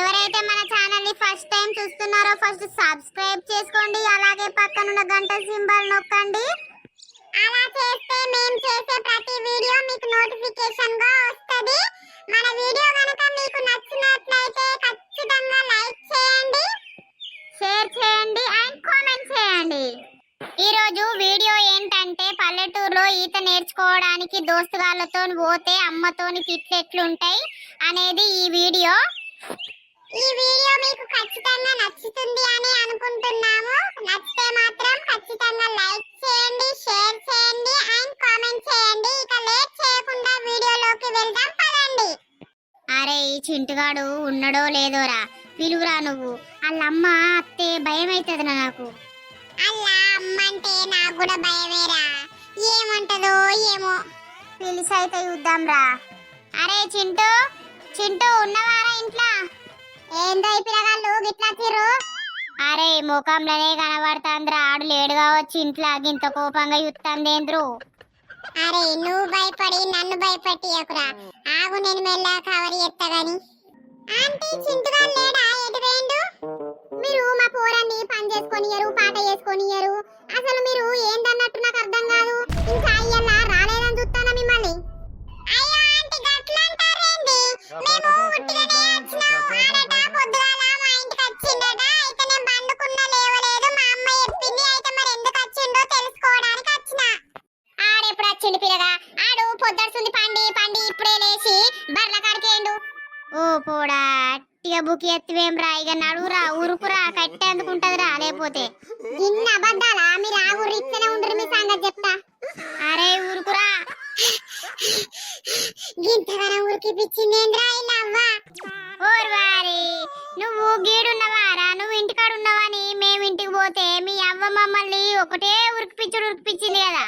ఎవరైతే మన ఛానల్ని ఫస్ట్ టైం చూస్తున్నారో ఫస్ట్ సబ్స్క్రైబ్ చేసుకోండి. అలాగే పక్కనున్న గంట సింబల్ నొక్కండి. అలా చేస్తే మేము చేసే ప్రతి వీడియో మీకు నోటిఫికేషన్గా వస్తది. మన వీడియో కనుక మీకు నచ్చినట్లయితే ఖచ్చితంగా లైక్ చేయండి షేర్ చేయండి అండ్ కామెంట్ చేయండి. ఈరోజు వీడియో ఏంటంటే పల్లెటూరులో ఈత నేర్చుకోవడానికి దోస్తుగాళ్ళతో పోతే అమ్మతోని తిట్లు ఎట్లుంటాయి అనేది ఈ వీడియో. ఈ వీడియో మీకు ఖచ్చితంగా నచ్చుతుంది అని అనుకుంటున్నాము. నచ్చితే మాత్రం ఖచ్చితంగా లైక్ చేయండి షేర్ చేయండి అండ్ కామెంట్ చేయండి. ఇక లేట్ చేయకుండా వీడియోలోకి వెళ్దాం పదండి. అరే ఈ చింటుగాడు ఉన్నడో లేదోరా? పిలువురా నువ్వు. వాళ్ళమ్మ అత్తే భయం అవుతుంది నాకు. అల్లా అమ్మంటే నాకు కూడా భయమేరా. ఏమంటదో ఏమో. పిలిచి అయితే చూద్దాంరా. అరే చింటూ. చింటూ ఉన్నవారా ఇంట్లో? ఏందో ఈ పిల్లగాళ్ళు గిట్లా తిరు అరే ముఖంలోనే కనబడుతాంద్రా. ఆడు లేడుగా వచ్చి ఇంట్లో. గింత కోపంగా యుత్తందేంద్రు అరే నువ్వు భయపడి నన్ను భయపెట్టియకురా. ఆగు నేను మెల్ల కవర్ చేస్తా గాని. ఆంటీ చింటుగా లేడా? ఎటు వేయండు మీరు మా పోరాన్ని పని చేసుకొనియరు పాట చేసుకొనియరు అసలు మీరు ఏందన్నట్టు నాకు అర్థం కాదు. ఇంకా అయ్యల్లా రాలేదని చూస్తానా మిమ్మల్ని? అయ్యో అట్టిగా బుకి ఎత్తివేం రా? ఇక నడువురా ఉరుకురా కట్టే అందుకుంటదిరా లేకపోతే. ఇన్ని అబద్ధాలా? మీరు ఆ ఊరు ఇచ్చనే ఉండరు మీ సంగతి చెప్తా. అరే ఊరుకురా ఇంతగానో ఊరికి పిచ్చిందేంద్రా ఇలా అవ్వా ఓర్వారి నువ్వు గీడున్నవారా నువ్వు ఇంటికాడ ఉన్నావని మేము ఇంటికి పోతే మీ అవ్వ మమ్మల్ని ఒకటే ఉరికి పిచ్చుడు ఉరికి పిచ్చింది కదా.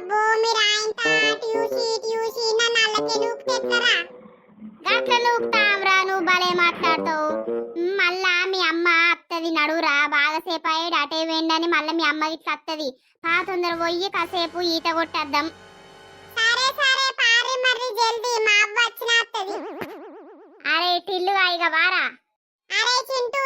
అబ్బో మీరు ఆయన ట్యూసి ట్యూసి నన్ను అల్లకే నూకుతెత్తరా? గట్ల నూకుతాంరా నువ్వు భలే మాట్లాడతావు. మళ్ళా మీ అమ్మ అత్తది నడువురా బాగాసేపు అయ్యాడు అటే వేయండి మళ్ళీ మీ అమ్మ ఇట్లా అత్తది. పా తొందర పోయి కాసేపు ఈత కొట్టేద్దాం. సరే సరే పారి మరి జల్దీ మా అవ్వ వచ్చిన అత్తది. అరే టిల్లు ఇక వారా. అరే చింటూ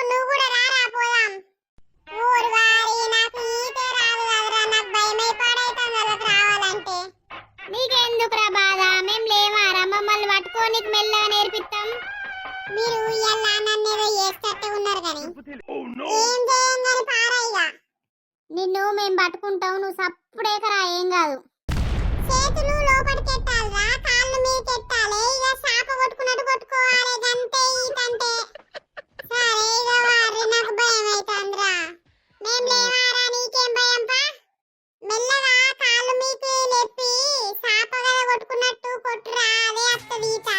నువ్వు సప్పుడేకరా ఏం కాదు. చేతులు లోపలికి ఎట్టాలిరా కాళ్ళు మీదకి ఎట్టాలి ఇక చాప కొట్టుకున్నట్టు కొట్టుకోవాలి గంతే ఈతంటే సరే ఇక వారి నాకు భయం అవుతుందిరా మేం లేవారా నీకేం భయం పా మెల్లగా కాళ్ళు మీకు లేపి చాప కదా కొట్టుకున్నట్టు కొట్టురా అదే వస్తుంది ఈత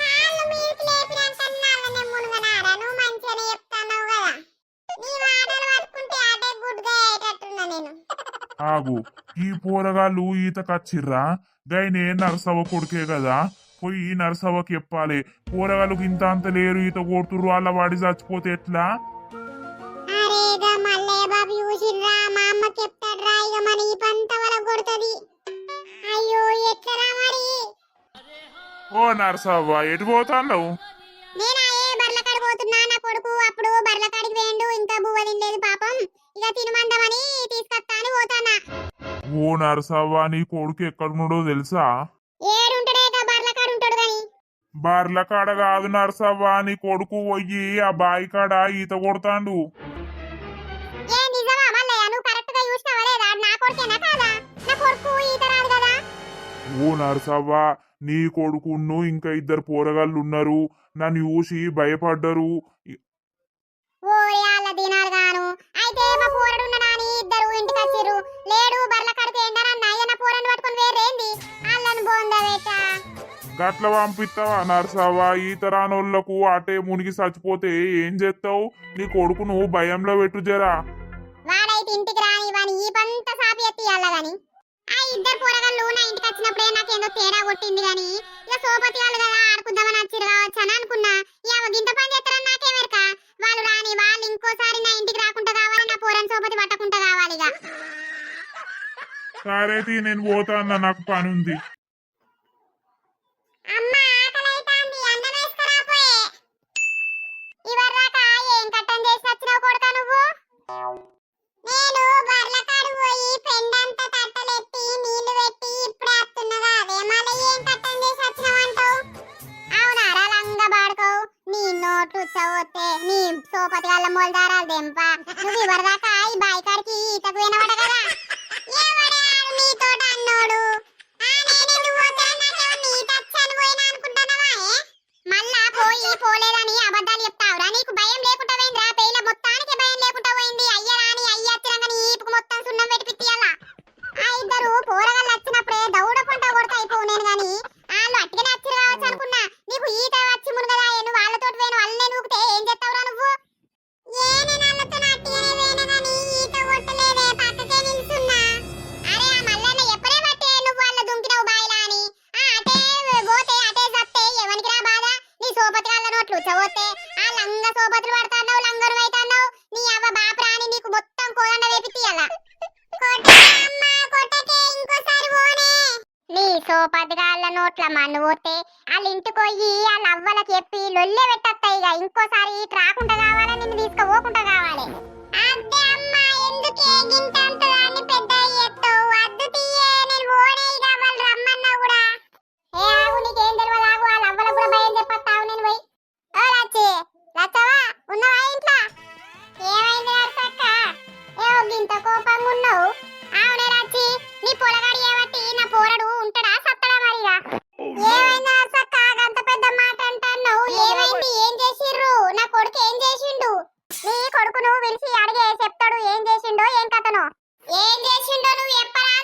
కాళ్ళు మీదకి లేపినంత నల్లనే మునుగనారా నువ్వు మంచిగానే చెప్తున్నావు కదా. నీ మాటలు పట్టుకుంటే అదే గుడ్గా అయ్యేటట్టున్నా నేను. ఆగు ఈ పోరగాళ్ళు ఈత కచ్చిర్రా? గైనే నరసవ కొడుకే కదా పోయి నరసవకి చెప్పాలి. పోరగాళ్ళకి ఇంత అంత లేరు ఈత కొడుతుర్రు వాళ్ళ వాడి చచ్చిపోతే ఎట్లా? ఓ నరసవ్వ ఎటు పోతాన్నావు? నేను ఏ బర్ల కాడికి పోతున్నా? నా కొడుకు అప్పుడు బర్ల కాడికి వేయండు ఇంకా బువ్వ ఇక తినమందామని తీసుకొస్తా అని పోతానా? ఓ నరసవ్వ నీ కొడుకు ఎక్కడున్నాడో తెలుసా? ఏడుంటాడే బర్ల కాడు ఉంటాడు గాని. బర్ల కాడ కాదు నరసవ్వ నీ కొడుకు పోయి ఆ బాయి కాడ ఈత కొడతాండు. ఏ నిజమా మల్లయ్య నువ్వు కరెక్ట్గా చూసినావా లేదా? నా కొడుకేనా కాదా? ఓ నరసవ్వ నీ కొడుకును ఇంకా ఇద్దరు పోరగాళ్ళు ఉన్నారు. నన్ను చూసి భయపడ్డరు. గట్ల పంపిస్తావా నరసవ్వ? ఈత రానోళ్ళకు అటే మునిగి చచ్చిపోతే ఏం చేస్తావు నీ కొడుకును భయంలో పెట్టు జరా. వాడైతే ఇంటికి రాని వాని ఈ పంత సాపి ఎత్తి గాని. ఆ ఇద్దరు పోరగాళ్ళు నా ఇంటికి వచ్చినప్పుడే నాకేందో తేడా కొట్టింది గాని. ఇక సోపతి వాళ్ళు కదా ఆడుకుందామని వచ్చిరు కావచ్చు అని అనుకున్నా. ఇక గింత పని చేస్తారని నాకేమెరక వాళ్ళు రాని వాళ్ళు ఇంకోసారి నా ఇంటికి రాకుండా కావాలి నా పోరని సోపతి పట్టకుండా కావాలి ఇక సరే నేను పోతా అన్న నాకు పని ఉంది నీ సోపతి వల్ల మొలదారాలు దెంప నువ్వు ఇవరిదాకా ఈ బాయి కాడికి ఈతకు వినవడ కదా? మళ్ళా పోయి పోలేదని అబద్ధాలు చెప్తావురా నీకు పదిగాళ్ళ నోట్ల మన్ను పోతే వాళ్ళ ఇంటికి పోయి వాళ్ళ అవ్వలకి చెప్పి లొల్లే పెట్టేస్తాయి ఇక ఇంకోసారి ఇటు రాకుండా కావాలా నిన్ను తీసుకుపోకుండా కావాలి. అద్దే అమ్మా ఎందుకే గింతంత ఏం కథనో ఏం చేసిండో నువ్వు చెప్పరా?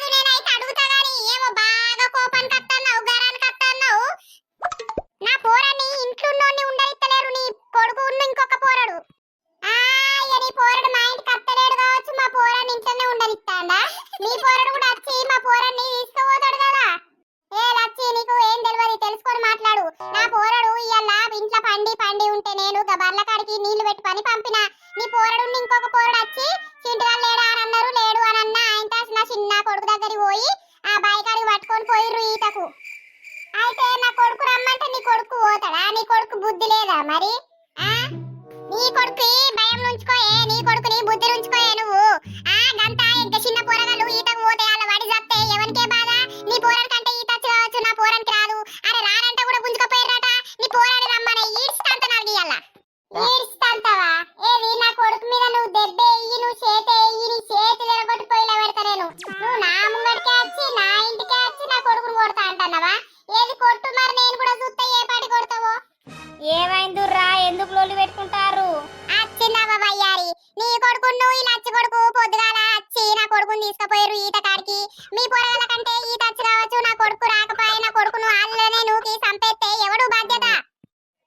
నీ కొడుకు నువ్వు ఈ లచ్చి కొడుకు పొద్దుగాల వచ్చి నా కొడుకుని తీసుకుపోయారు ఈత కాడికి. మీ పొరగల కంటే ఈత వచ్చి కావచ్చు నా కొడుకు రాకపోయి నా కొడుకును వాళ్ళనే నూకి చంపేస్తే ఎవడు బాధ్యత?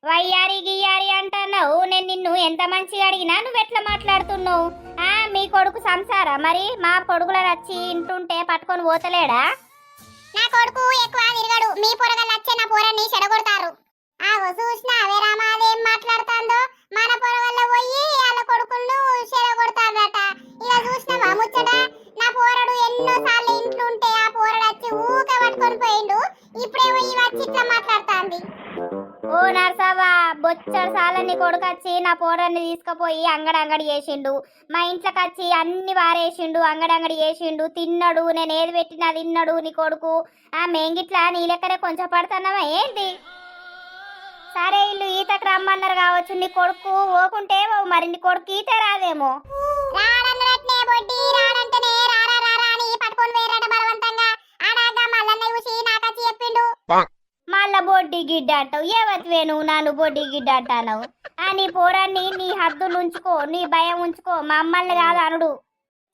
వయ్యారి గియ్యారి అంటున్నావు. నేను నిన్ను ఎంత మంచిగా అడిగినా నువ్వు ఎట్లా మాట్లాడుతున్నావు? ఆ మీ కొడుకు సంసారా మరి? మా కొడుకులను వచ్చి ఇంటుంటే పట్టుకొని పోతలేడా? నా కొడుకు ఎక్కువ తిరగడు మీ పొరగలు వచ్చే నా పోరని చెడగొడతారు. ఆగో చూసిన అవే రామా అదేం మాట్లాడుతాందో? పోయి వాళ్ళ కొడుకుళ్ళు కొడుకులను చెడగొడతారట ఇక చూసినావా ముచ్చట? నా పోరడు ఎన్నో సార్లు ఇంట్లో ఉంటే ఆ పోరడు వచ్చి ఊకే పట్టుకొని పోయిండు. ఇప్పుడే పోయి వచ్చి ఇట్లా మాట్లాడుతుంది. ఓ నర్సవ్వా బొచ్చడు సార్లు నీ కొడుకు వచ్చి నా పోరాన్ని తీసుకుపోయి అంగడి అంగడి చేసిండు. మా ఇంట్లోకి వచ్చి అన్ని వారేసిండు అంగడి అంగడి చేసిండు. తిన్నాడు నేను ఏది పెట్టినా తిన్నాడు నీ కొడుకు. ఆ మేంగిట్లా నీ లెక్కనే కొంచెం పడుతున్నావా ఏంటి? సరే ఇల్లు ఈతకు రమ్మన్నారు కావచ్చు నీ కొడుకు ఓకుంటే మరి నీ కొడుకు ఈత రాదేమో. రాడన్నట్నే బొడ్డి గిడ్డ అంటావు. ఏవత్వే నువ్వు నన్ను బొడ్డి గిడ్డ అంటావు ఆ నీ పోరాన్ని నీ హద్దులు ఉంచుకో నీ భయం ఉంచుకో మమ్మల్ని కాదు అనుడు.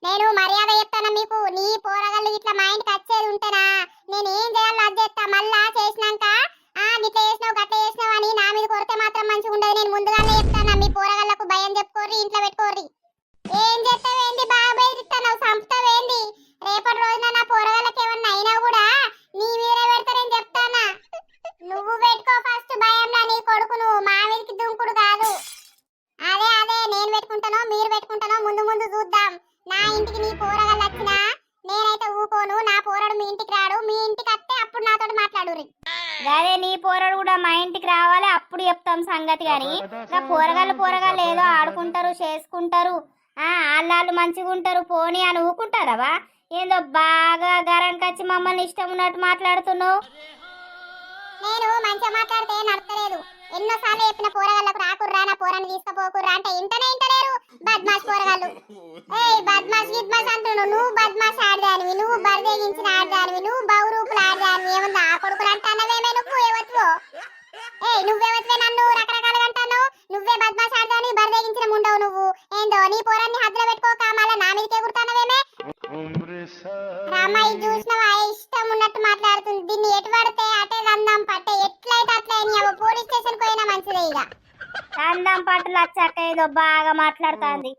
నేను మర్యాద చెప్తానా మీకు? నీ పోరగాళ్ళు ఇట్లా మా ఇంటికి వచ్చేది ఉంటేనా? నేను ఏం చేయాలో అది చేస్తా మళ్ళా చేసినాక ఆ గిట్ల చేసినావు గట్ల చేసినావు అని నా మీద కొరితే మాత్రం మంచిగా ఉండదు నేను ముందుగానే చెప్తాను మీ పోరగాళ్ళకు భయం చెప్పుకోర్రి ఇంట్లో పెట్టుకోర్రి. ఏం చేస్తావేంది బాగా బెదిరిస్తున్నావు చంపుతావేంది రేపటి రోజున నా పోరగాళ్ళకి ఏమన్నా అయినా కూడా నీ మీరే పెడతారని చెప్తానా నువ్వు పెట్టుకో ఫస్ట్ భయంలో నీ కొడుకు నువ్వు మా మీదకి దుంకుడు కాదు అదే అదే నేను పెట్టుకుంటానో మీరు పెట్టుకుంటానో ముందు ముందు చూద్దాం నా ఇంటికి నీ పోరగాళ్ళు వచ్చినా నేనైతే ఊకోను నా పోరడు మీ ఇంటికి రాడు మీ ఇంటికి వస్తే అప్పుడు నాతో మాట్లాడుర్రి అదే నీ పోరడు కూడా మా ఇంటికి రావాలి అప్పుడు చెప్తాం సంగతి కానీ నా పోరగాళ్ళు పోరగాళ్ళు ఏదో ఆడుకుంటారు చేసుకుంటారు. ఆ ఆళ్ళు మంచిగా ఉంటారు పోనీ అని ఊకుంటారవా ఏందో బాగా గరం కచ్చి మమ్మల్ని ఇష్టం ఉన్నట్టు మాట్లాడుతున్నావు. నేను మంచిగా మాట్లాడితే నడతలేదు ఎన్నోసార్లు చెప్పిన పోరగాళ్ళకు రాకుర్రా నా పోరాన్ని తీసుకుపోకుర్రా అంటే ఇంటనే ఇంటలేరు బద్మాష్ పోరగాళ్ళు. ఏయ్ బద్మాష్ గిద్మాష్ అంటున్నావు. నువ్వు బద్మాష్ ఆడదానివి నువ్వు బరిదేగించిన ఆడదానివి నువ్వు బహురూపులు ఆడదానివి ఏముందా ఆ కొడుకులు అంటానవేమే నువ్వు ఏవత్వో ఏయ్ నువ్వేవత్వే నన్ను రకరకాలుగా అంటాను? నువ్వే బద్మాష్ ఆడదాని బరిదేగించిన ముండవు నువ్వు. ఏందో నీ పోరాన్ని హద్దులో పెట్టుకోక మళ్ళా నా మీదకే కుడతానవేమే రామాయి చూసినవా ఇష్టం ఉన్నట్టు మాట్లాడుతుంది. దీన్ని ఎటు పడితే అటే రందాం పట్టే. ఎట్లయితే అట్లా అని అవ్వ పోలీస్ స్టేషన్ పోయినా మంచిదే ఇక. అందం పట్టులు వచ్చాక ఏదో బాగా మాట్లాడుతుంది.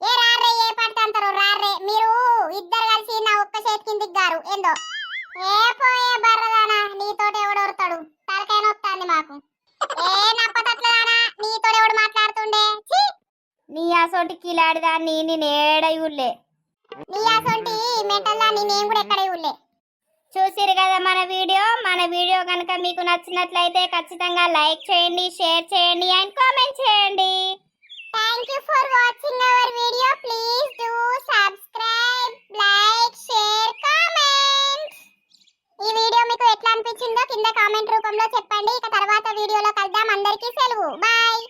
ఏ రారే ఏ పడితే అంటారు రారే మీరు ఇద్దరు కలిసి నా ఒక్క చేతి కిందికి గారు. ఏందో? ఏ పోయే బర్రదానా? నీతోటి ఎవడొరుతాడు తలకాయ నొత్తాంది మాకు. నీ అసోటి కిలాడిదాన్ని నేను ఏడయులే నీ అసొంటి మెంటల్ దాన్ని నేను కూడా ఎక్కడ ఇవ్వలే చూసిరు కదా మన వీడియో? మన వీడియో కనుక మీకు నచ్చినట్లయితే ఖచ్చితంగా లైక్ చేయండి షేర్ చేయండి అండ్ కామెంట్ చేయండి. Thank you for watching our video. Please do subscribe, like, share, comment. ఈ వీడియో మీకు ఎట్లా అనిపించిందో కింద కామెంట్ రూపంలో చెప్పండి. ఇక తర్వాత వీడియోలో కలుద్దాం. అందరికీ సెలవు. బాయ్.